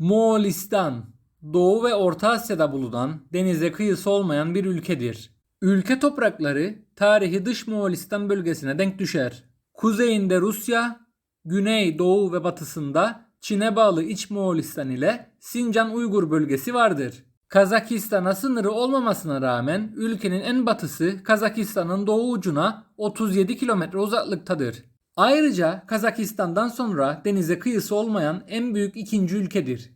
Moğolistan, Doğu ve Orta Asya'da bulunan denize kıyısı olmayan bir ülkedir. Ülke toprakları tarihi dış Moğolistan bölgesine denk düşer. Kuzeyinde Rusya, güney, doğu ve batısında Çin'e bağlı İç Moğolistan ile Sincan Uygur bölgesi vardır. Kazakistan'a sınırı olmamasına rağmen ülkenin en batısı Kazakistan'ın doğu ucuna 37 kilometre uzaklıktadır. Ayrıca Kazakistan'dan sonra denize kıyısı olmayan en büyük ikinci ülkedir.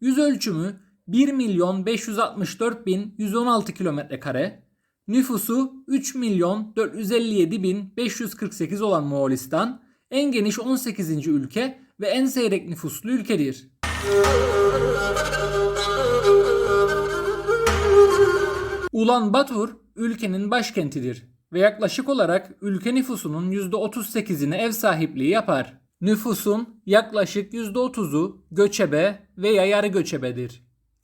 Yüz ölçümü 1 milyon 564 bin 116 kilometre kare, nüfusu 3 milyon 457 bin 548 olan Moğolistan, en geniş 18. ülke ve en seyrek nüfuslu ülkedir. Ulan Batur ülkenin başkentidir ve yaklaşık olarak ülke nüfusunun %38'ine ev sahipliği yapar. Nüfusun yaklaşık %30'u göçebe veya yarı göçebedir.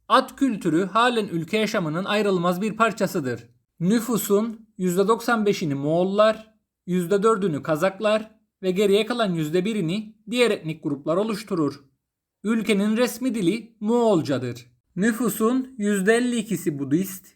At kültürü halen ülke yaşamının ayrılmaz bir parçasıdır. Nüfusun %95'ini Moğollar, %4'ünü Kazaklar ve geriye kalan %1'ini diğer etnik gruplar oluşturur. Ülkenin resmi dili Moğolcadır. Nüfusun %52'si Budist,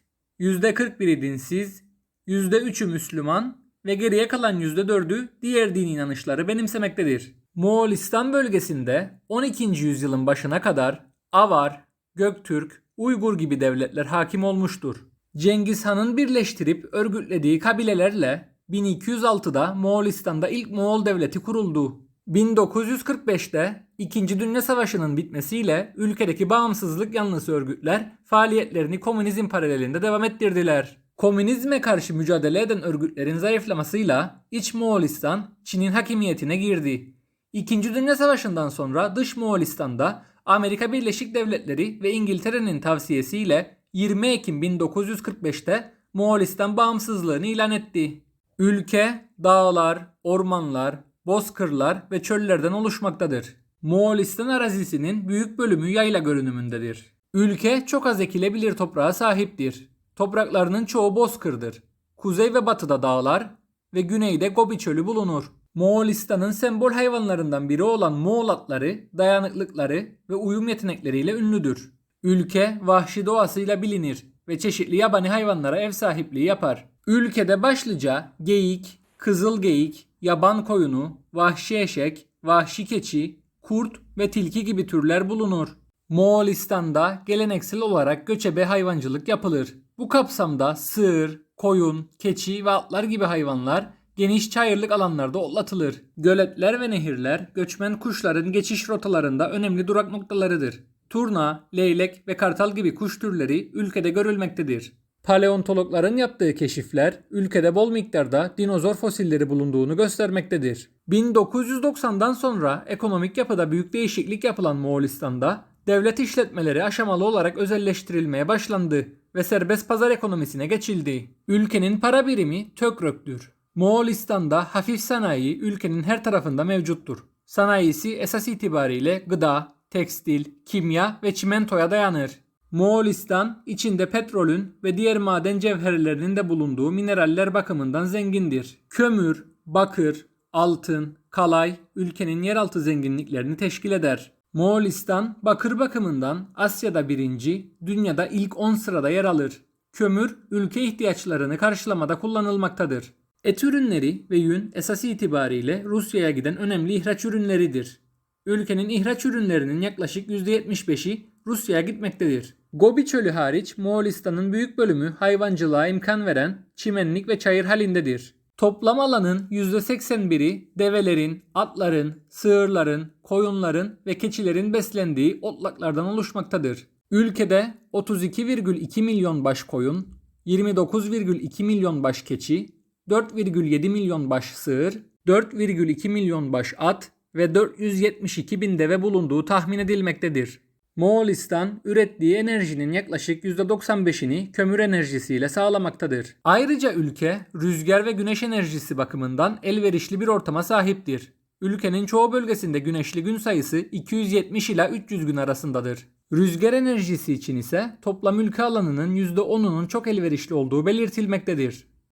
%41'i dinsiz, %3'ü Müslüman ve geriye kalan %4'ü diğer din inanışları benimsemektedir. Moğolistan bölgesinde 12. yüzyılın başına kadar Avar, Göktürk, Uygur gibi devletler hakim olmuştur. Cengiz Han'ın birleştirip örgütlediği kabilelerle 1206'da Moğolistan'da ilk Moğol devleti kuruldu. 1945'te 2. Dünya Savaşı'nın bitmesiyle ülkedeki bağımsızlık yanlısı örgütler faaliyetlerini komünizm paralelinde devam ettirdiler. Komünizme karşı mücadele eden örgütlerin zayıflamasıyla İç Moğolistan Çin'in hakimiyetine girdi. İkinci Dünya Savaşı'ndan sonra dış Moğolistan'da Amerika Birleşik Devletleri ve İngiltere'nin tavsiyesiyle 20 Ekim 1945'te Moğolistan bağımsızlığını ilan etti. Ülke dağlar, ormanlar, bozkırlar ve çöllerden oluşmaktadır. Moğolistan arazisinin büyük bölümü yayla görünümündedir. Ülke çok az ekilebilir toprağa sahiptir. Topraklarının çoğu bozkırdır. Kuzey ve batıda dağlar ve güneyde Gobi çölü bulunur. Moğolistan'ın sembol hayvanlarından biri olan Moğol atları, dayanıklıkları ve uyum yetenekleriyle ünlüdür. Ülke vahşi doğasıyla bilinir ve çeşitli yabani hayvanlara ev sahipliği yapar. Ülkede başlıca geyik, kızıl geyik, yaban koyunu, vahşi eşek, vahşi keçi, kurt ve tilki gibi türler bulunur. Moğolistan'da geleneksel olarak göçebe hayvancılık yapılır. Bu kapsamda sığır, koyun, keçi ve atlar gibi hayvanlar geniş çayırlık alanlarda otlatılır. Göletler ve nehirler göçmen kuşların geçiş rotalarında önemli durak noktalarıdır. Turna, leylek ve kartal gibi kuş türleri ülkede görülmektedir. Paleontologların yaptığı keşifler ülkede bol miktarda dinozor fosilleri bulunduğunu göstermektedir. 1990'dan sonra ekonomik yapıda büyük değişiklik yapılan Moğolistan'da devlet işletmeleri aşamalı olarak özelleştirilmeye başlandı ve serbest pazar ekonomisine geçildi. Ülkenin para birimi tökröktür. Moğolistan'da hafif sanayi ülkenin her tarafında mevcuttur. Sanayisi esas itibariyle gıda, tekstil, kimya ve çimentoya dayanır. Moğolistan içinde petrolün ve diğer maden cevherlerinin de bulunduğu mineraller bakımından zengindir. Kömür, bakır, altın, kalay ülkenin yeraltı zenginliklerini teşkil eder. Moğolistan bakır bakımından Asya'da birinci, dünyada ilk 10 sırada yer alır. Kömür ülke ihtiyaçlarını karşılamada kullanılmaktadır. Et ürünleri ve yün esas itibariyle Rusya'ya giden önemli ihraç ürünleridir. Ülkenin ihraç ürünlerinin yaklaşık %75'i Rusya'ya gitmektedir. Gobi çölü hariç Moğolistan'ın büyük bölümü hayvancılığa imkan veren çimenlik ve çayır halindedir. Toplam alanın %81'i develerin, atların, sığırların, koyunların ve keçilerin beslendiği otlaklardan oluşmaktadır. Ülkede 32,2 milyon baş koyun, 29,2 milyon baş keçi, 4,7 milyon baş sığır, 4,2 milyon baş at ve 472 bin deve bulunduğu tahmin edilmektedir. Moğolistan ürettiği enerjinin yaklaşık %95'ini kömür enerjisiyle sağlamaktadır. Ayrıca ülke rüzgar ve güneş enerjisi bakımından elverişli bir ortama sahiptir. Ülkenin çoğu bölgesinde güneşli gün sayısı 270 ila 300 gün arasındadır. Rüzgar enerjisi için ise toplam ülke alanının %10'unun çok elverişli olduğu belirtilmektedir.